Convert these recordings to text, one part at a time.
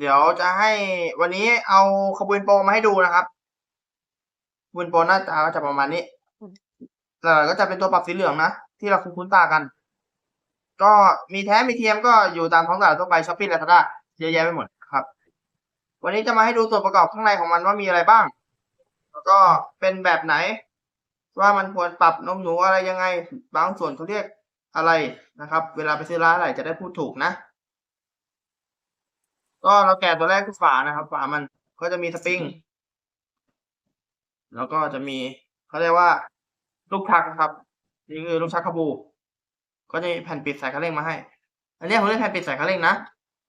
เดี๋ยวจะให้วันนี้เอาขบวนโปรมาให้ดูนะครับขบวนโปรหน้าตาก็จะประมาณนี้แล้วก็จะเป็นตัวปรับสีเหลืองนะ ที่เราคุ้นๆตากัน ก็มีแท้มีเทียมก็อยู่ตามท้องตลาดทั่วไปช้อปปี้ลาซาด้าเยอะแยะไปหมดครับ วันนี้จะมาให้ดูส่วนประกอบข้างในของมันว่ามีอะไรบ้าง แล้วก็เป็นแบบไหน ว่ามันควรปรับนมหนูอะไรยังไง บางส่วนเขาเรียกอะไรนะครับ เวลาไปซื้อร้านอะไรจะได้พูดถูกนะ ก็เราแกะตัวแรกคือฝานะครับ ฝามันก็จะมีสปริง แล้วก็จะมีเขาเรียกว่า ลูกชักนะครับ นี่คือลูกชักคาบู ก็จะมีแผ่นปิดสายคันเร่งมาให้ อันนี้ผมเรียกแผ่นปิดสายคันเร่งนะ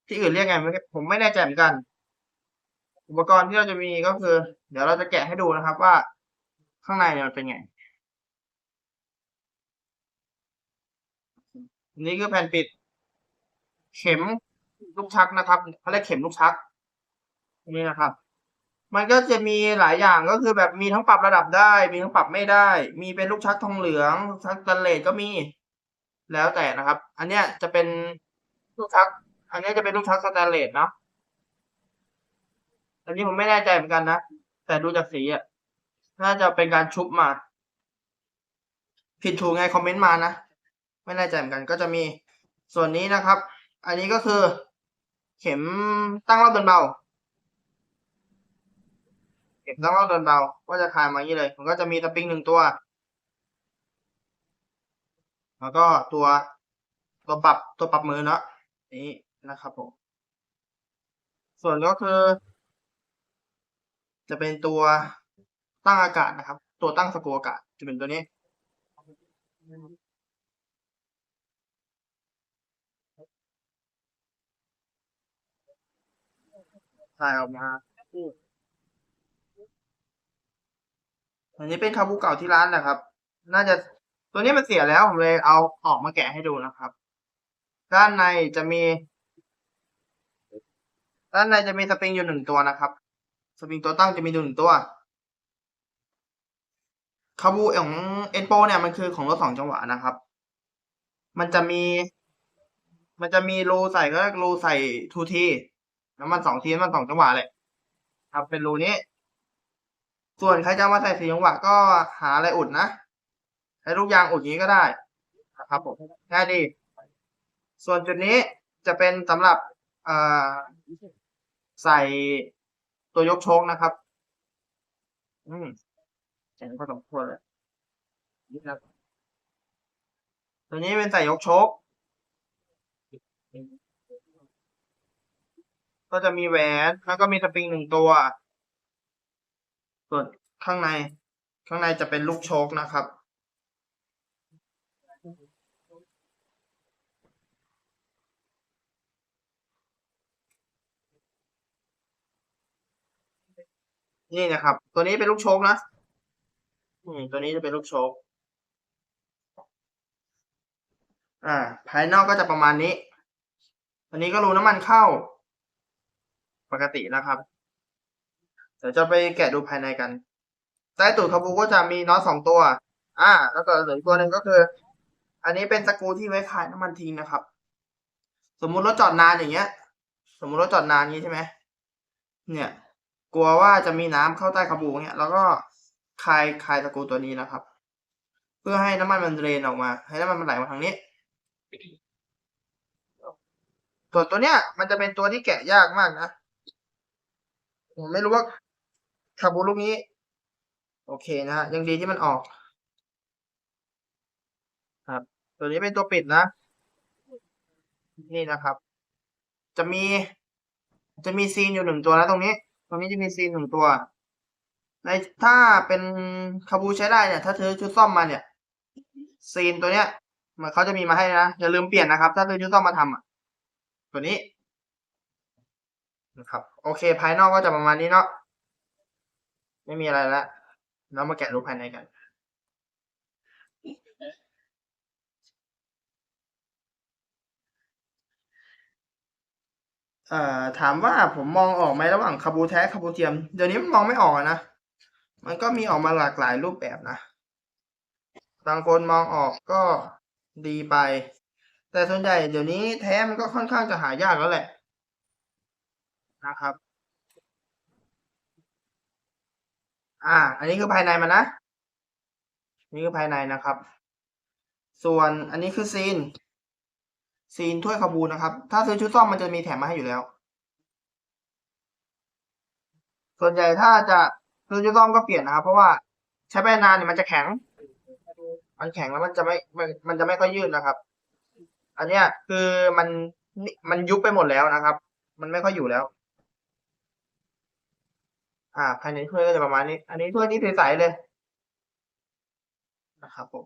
ที่อื่นเรียกไงไม่ผมไม่แน่ใจเหมือนกัน อุปกรณ์ที่เราจะมีก็คือ เดี๋ยวเราจะแกะให้ดูนะครับว่าข้างในเนี่ยมันเป็นไง นี่คือแผ่นปิด เข็ม ลูกชักนะครับเขาเรียกเข็มลูกชักนี่นะครับ มันก็จะมีหลายอย่างก็คือแบบมีทั้งปรับระดับได้ มีทั้งปรับไม่ได้ มีเป็นลูกชักทองเหลืองลูกชักสแตันเลสก็มีแล้วแต่นะครับ อันเนี้ยจะเป็นลูกชัก อันนี้จะเป็นลูกชักสแตนเลสเนาะอันนี้ผมไม่แน่ใจเหมือนกันนะ แต่ดูจากสีอะ น่าจะเป็นการชุบมา ผิดถูกไงคอมเมนต์มานะ ไม่แน่ใจเหมือนกัน ก็จะมีส่วนนี้นะครับ อันนี้ก็คือ เข็มตั้งรอบเดินเบา เข็มตั้งรอบเดินเบา ก็จะคลายมาอย่างนี้เลย มันก็จะมีสปริงหนึ่งตัว แล้วก็ตัวตัวปรับตัวปรับมือเนาะนี้นะครับผมส่วนก็คือ จะเป็นตัวตั้งอากาศนะครับ ตัวตั้งสกูอากาศจะเป็นตัวนี้ ถ่ายออกมาอันนี้เป็นคาบูเก่าที่ร้านนะครับ น่าจะตัวนี้มันเสียแล้วผมเลยเอาออกมาแกะให้ดูนะครับ ด้านในจะมี ด้านในจะมีสปริงอยู่หนึ่งตัวนะครับสปริงตัวตั้งจะมีอยู่หนึ่งตัวคาบูของเอ็นโปเนี่ยมันคือของรถสองจังหวะนะครับ มันจะมี มันจะมีรูใส่ก็รูใส่ทูที น้ำมันสองทีน้ำมันสองจังหวะเลยครับเป็นรูนี้ ส่วนใครจะมาใส่สี่จังหวะก็หาอะไรอุดนะใช้ลูกยางอุดอย่างนี้ก็ได้นะครับผมง่ายดี ส่วนจุดนี้จะเป็นสำหรับอใส่ตัวยกโชคนะครับ อืมแข็งพอสมควรเลยนี่ครับตัวนี้เป็นใส่ยกโชค ก็จะมีแหวนแล้วก็มีสปริงหนึ่งตัว ส่วนข้างใน ข้างในจะเป็นลูกโชคนะครับ นี่นะครับ ตัวนี้เป็นลูกโชคนะอืมตัวนี้จะเป็นลูกโชคอ่า ภายนอกก็จะประมาณนี้ อันนี้ก็รูน้ำมันเข้า ปกตินะครับ เดี๋ยวจะไปแกะดูภายในกัน ใต้ตูดคาบูก็จะมีน็อตสองตัว อ่า แล้วก็เหลืออีกตัวหนึ่งก็คือ อันนี้เป็นสกูที่ไว้คายน้ำมันทิ้งนะครับ สมมุติรถจอดนานอย่างเงี้ย สมมุติรถจอดนานอย่างงี้ใช่ไหมเนี่ย กลัวว่าจะมีน้ำเข้าใต้คาบูเนี่ยแล้วก็คายคายสกูตัวนี้นะครับ เพื่อให้น้ำมันมันเรนออกมา ให้น้ำมันมันไหลมาทางนี้ส่วนตัวเนี้ยมันจะเป็นตัวที่แกะยากมากนะ ผมไม่รู้ว่าคาบูลูกนี้ โอเคนะฮะยังดีที่มันออก ครับ ตัวนี้เป็นตัวปิดนะ นี่นะครับ จะมี จะมีซีนอยู่หนึ่งตัวนะตรงนี้ ตรงนี้จะมีซีนหนึ่งตัว ในถ้าเป็นคาบูใช้ได้เนี่ย ถ้าซื้อชุดซ่อมมาเนี่ย ซีนตัวเนี้ยมันเขาจะมีมาให้นะอย่าลืมเปลี่ยนนะครับ ถ้าซื้อชุดซ่อมมาทำอะตัวนี้ นะครับ โอเคภายนอกก็จะประมาณนี้เนาะไม่มีอะไรแล้วเรามาแกะรูปภายในกัน เอ่อถามว่าผมมองออกไหมระหว่างคาบูแท้คาบูเทียม เดี๋ยวนี้มันมองไม่ออกนะ มันก็มีออกมาหลากหลายรูปแบบนะ บางคนมองออกก็ดีไป แต่ส่วนใหญ่เดี๋ยวนี้แท้มันก็ค่อนข้างจะหายากแล้วแหละ นะครับ อ่า อันนี้คือภายในมันนะ นี่คือภายในนะครับ ส่วนอันนี้คือซีน ซีนถ้วยคาบูนะครับ ถ้าซื้อชุดซ่อมมันจะมีแถมมาให้อยู่แล้ว ส่วนใหญ่ถ้าจะซื้อชุดซ่อมก็เปลี่ยนนะครับ เพราะว่าใช้ไปนานเนี่ยมันจะแข็ง มันแข็งแล้วมันจะไม่ มันมันจะไม่ค่อยยืดนะครับ อันเนี้ยคือมันมันยุบไปหมดแล้วนะครับ มันไม่ค่อยอยู่แล้ว อ่าภายในถ้วยก็จะประมาณนี้ อันนี้ถ้วยนี้ใสๆเลย นะครับผม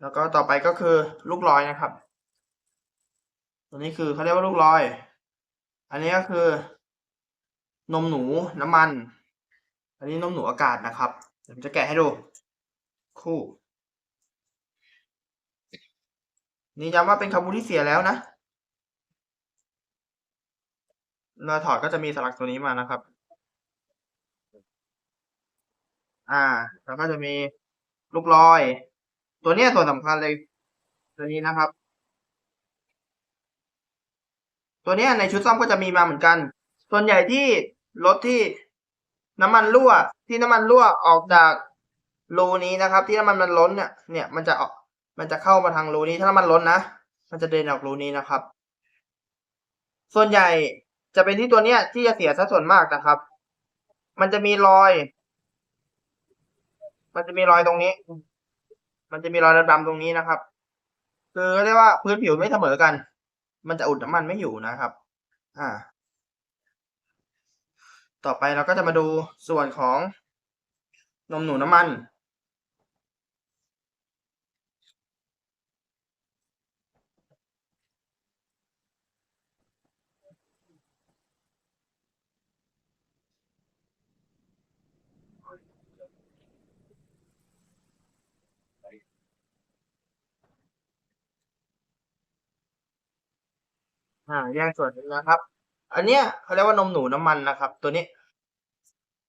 แล้วก็ต่อไปก็คือลูกลอยนะครับ ตัวนี้คือเขาเรียกว่าลูกลอย อันนี้ก็คือนมหนูน้ำมัน อันนี้นมหนูอากาศนะครับ เดี๋ยวผมจะแกะให้ดู คู่ นี่ย้ำว่าเป็นคาบูที่เสียแล้วนะ เราถอดก็จะมีสลักตัวนี้มานะครับ อ่า แล้วก็จะมีลูกลอย ตัวนี้ส่วนสำคัญเลย ตัวนี้นะครับ ตัวนี้ในชุดซ่อมก็จะมีมาเหมือนกัน ส่วนใหญ่ที่รถที่น้ำมันรั่ว ที่น้ำมันรั่วออกจากรูนี้นะครับ ที่น้ำมันมันล้นเนี่ย เนี่ยมันจะออก มันจะเข้ามาทางรูนี้ ถ้าน้ำมันล้นนะ มันจะเดินออกรูนี้นะครับ ส่วนใหญ่ จะเป็นที่ตัวเนี้ยที่จะเสียซะส่วนมากนะครับ มันจะมีรอย มันจะมีรอยตรงนี้ มันจะมีรอยดำๆตรงนี้นะครับ คือเรียกว่าพื้นผิวไม่เสมอกัน มันจะอุดน้ำมันไม่อยู่นะครับ อ่า ต่อไปเราก็จะมาดูส่วนของนมหนูน้ำมัน อ่าแยกส่วนนะครับ อันเนี้ยเขาเรียกว่านมหนูน้ำมันนะครับ ตัวนี้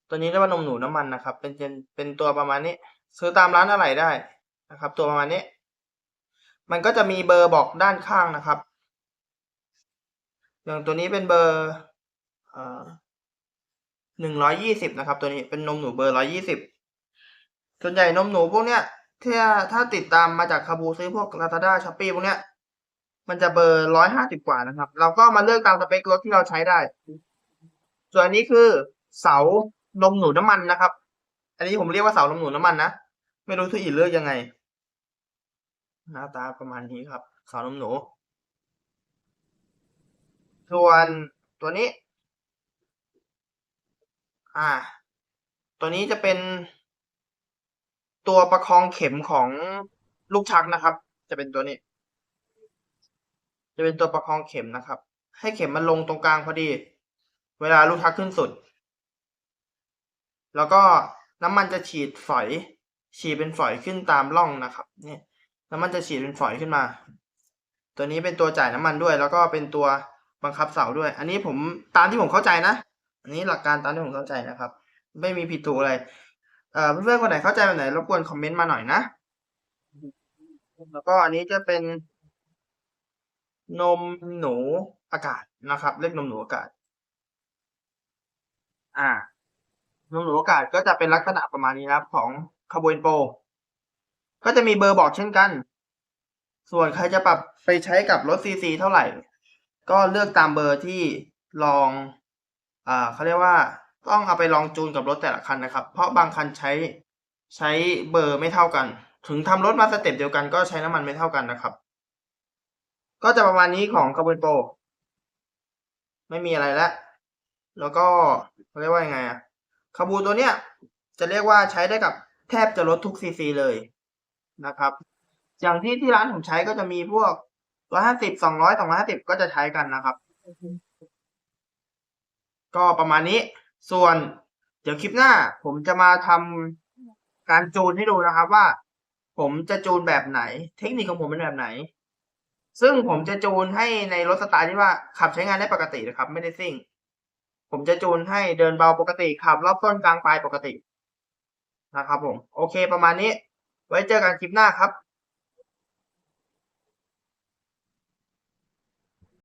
ตัวนี้เรียกว่านมหนูน้ำมันนะครับ เป็นเป็นเป็นตัวประมาณนี้ ซื้อตามร้านอะไหล่ได้นะครับ ตัวประมาณนี้ มันก็จะมีเบอร์บอกด้านข้างนะครับ อย่างตัวนี้เป็นเบอร์หนึ่งร้อยยี่สิบนะครับ ตัวนี้เป็นนมหนูเบอร์ร้อยยี่สิบส่วนใหญ่นมหนูพวกเนี้ยถ้าถ้าติดตามมาจากคาบูซื้อพวกลา t าด้าช้อปปี้พวกเนี้ย มันจะเบอร์ร้อยห้าสิบกว่านะครับ เราก็มาเลือกตามสเปครถที่เราใช้ได้ ส่วนอันนี้คือเสานมหนูน้ำมันนะครับ อันนี้ผมเรียกว่าเสานมหนูน้ำมันนะ ไม่รู้ที่อื่นเลือกยังไง หน้าตาประมาณนี้ครับ เสานมหนู ส่วนตัวนี้ อ่า ตัวนี้จะเป็นตัวประคองเข็มของลูกชักนะครับ จะเป็นตัวนี้ จะเป็นตัวประคองเข็มนะครับ ให้เข็มมันลงตรงกลางพอดี เวลาลูกชักขึ้นสุด แล้วก็น้ำมันจะฉีดฝอย ฉีดเป็นฝอยขึ้นตามร่องนะครับนี่น้ำมันจะฉีดเป็นฝอยขึ้นมา ตัวนี้เป็นตัวจ่ายน้ำมันด้วย แล้วก็เป็นตัวบังคับเสาด้วย อันนี้ผมตามที่ผมเข้าใจนะ อันนี้หลักการตามที่ผมเข้าใจนะครับ ไม่มีผิดถูกอะไรเอ่อเพื่อนๆคนไหนเข้าใจแบบไหนรบกวนคอมเมนต์มาหน่อยนะแล้วก็อันนี้จะเป็น นมหนูอากาศนะครับเรียกนมหนูอากาศ อ่านมหนูอากาศก็จะเป็นลักษณะประมาณนี้นะครับของคาร์บอนโป ก็จะมีเบอร์บอกเช่นกัน ส่วนใครจะปรับไปใช้กับรถซีซีเท่าไหร่ ก็เลือกตามเบอร์ที่ลองอ่าเขาเรียกว่าต้องเอาไปลองจูนกับรถแต่ละคันนะครับ เพราะบางคันใช้ใช้เบอร์ไม่เท่ากัน ถึงทำรถมาสเต็ปเดียวกันก็ใช้น้ำมันไม่เท่ากันนะครับ ก็จะประมาณนี้ของคาร์บอนโปไม่มีอะไรแล้วแล้วก็เรียกว่ายังไงอะคาบูตัวเนี้ยจะเรียกว่าใช้ได้กับแทบจะรถทุกซีซีเลยนะครับ อย่างที่ที่ร้านผมใช้ก็จะมีพวกร้อยห้าสิบสองร้อยสองร้อยห้าสิบก็จะใช้กันนะครับ ก็ประมาณนี้ ส่วนเดี๋ยวคลิปหน้า ผมจะมาทำการจูนให้ดูนะครับว่า ผมจะจูนแบบไหน เทคนิคของผมเป็นแบบไหน ซึ่งผมจะจูนให้ในรถสไตล์ที่ว่าขับใช้งานได้ปกตินะครับ ไม่ได้ซิ่ง ผมจะจูนให้เดินเบาปกติขับรอบต้นกลางปลายปกตินะครับผม โอเคประมาณนี้ ไว้เจอกันคลิปหน้าครับ